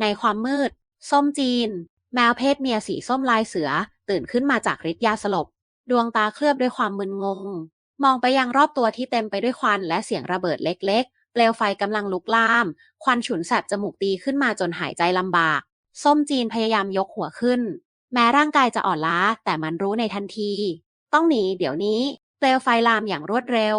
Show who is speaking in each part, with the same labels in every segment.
Speaker 1: ในความมืด ส้มจีน แมวเพศเมียสีส้มลายเสือ ตื่นขึ้นมาจากฤทธิ์ยาสลบ ดวงตาเคลือบด้วยความมึนงง มองไปยังรอบตัวที่เต็มไปด้วยควันและเสียงระเบิดเล็ก ๆ เปลวไฟกำลังลุกลาม ควันฉุนแสบจมูกตีขึ้นมาจนหายใจลำบาก ส้มจีนพยายามยกหัวขึ้น แม้ร่างกายจะอ่อนล้าแต่มันรู้ในทันที ต้องหนีเดี๋ยวนี้ เปลวไฟลามอย่างรวดเร็ว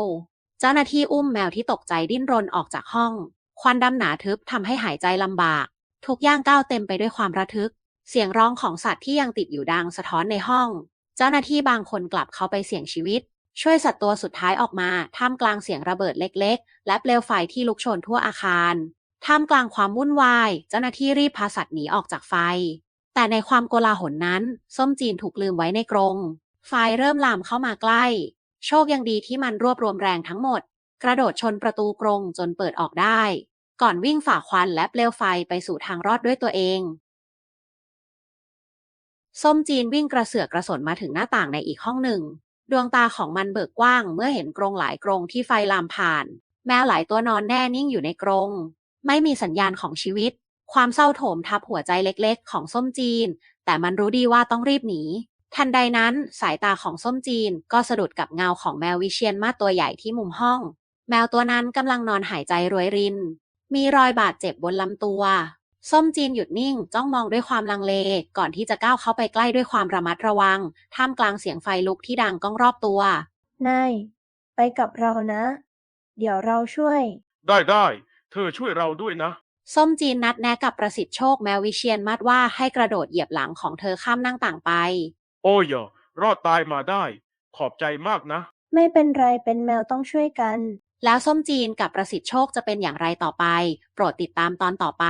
Speaker 1: เจ้าหน้าที่อุ้มแมวที่ตกใจดิ้นรนออกจากห้อง ควันดำหนาทึบทำให้หายใจลำบาก ทุกย่างก้าวเต็มไปด้วยความระทึก เสียงร้องของสัตว์ที่ยังติดอยู่ดังสะท้อนในห้อง เจ้าหน้าที่บางคนกลับเข้าไปเสี่ยงชีวิต ช่วยสัตว์ตัวสุดท้ายออกมา ท่ามกลางเสียงระเบิดเล็ก ๆ และเปลวไฟที่ลุกโชนทั่วอาคาร ท่ามกลางความวุ่นวาย เจ้าหน้าที่รีบพาสัตว์หนีออกจากไฟ แต่ในความโกลาหลนั้น ส้มจีนถูกลืมไว้ในกรง ไฟเริ่มลามเข้ามาใกล้ โชคยังดีที่มันรวบรวมแรงทั้งหมด กระโดดชนประตูกรงจนเปิดออกได้ ก่อนวิ่งฝ่าควันและเปลวไฟไปสู่ทางรอดด้วยตัวเอง ส้มจีนวิ่งกระเสือกกระสนมาถึงหน้าต่างในอีกห้องหนึ่ง ดวงตาของมันเบิกกว้างเมื่อเห็นกรงหลายกรงที่ไฟลามผ่าน แมวหลายตัวนอนแน่นิ่งอยู่ในกรง ไม่มีสัญญาณของชีวิต ความเศร้าโถมทับหัวใจเล็กๆ ของส้มจีน แต่มันรู้ดีว่าต้องรีบหนีทันใดนั้นสายตาของส้มจีนก็สะดุดกับเงาของแมววิเชียนมาตัวใหญ่ที่มุมห้อง แมวตัวนั้นกำลังนอนหายใจรวยริน มีรอยบาดเจ็บบนลำตัว ส้มจีนหยุดนิ่ง จ้องมองด้วยความลังเล ก่อนที่จะก้าวเข้าไปใกล้ด้วยความระมัดระวัง ท่ามกลางเสียงไฟลุกที่ดังก้องรอบตัว
Speaker 2: นายไปกับเรานะ เดี๋ยวเราช่วย
Speaker 3: ได้ได้เธอช่วยเราด้วยนะ
Speaker 1: ส้มจีนนัดแนะกับประสิทธิ์โชคแมววิเชียนมาศว่าให้กระโดดเหยียบหลังของเธอข้ามนั่งต่างไป
Speaker 3: โอ้ยรอดตายมาได้ ขอบใจมากนะ
Speaker 2: ไม่เป็นไรเป็นแมวต้องช่วยกัน
Speaker 1: แล้วส้มจีนกับประสิทธิ์โชคจะเป็นอย่างไรต่อไป โปรดติดตามตอนต่อไป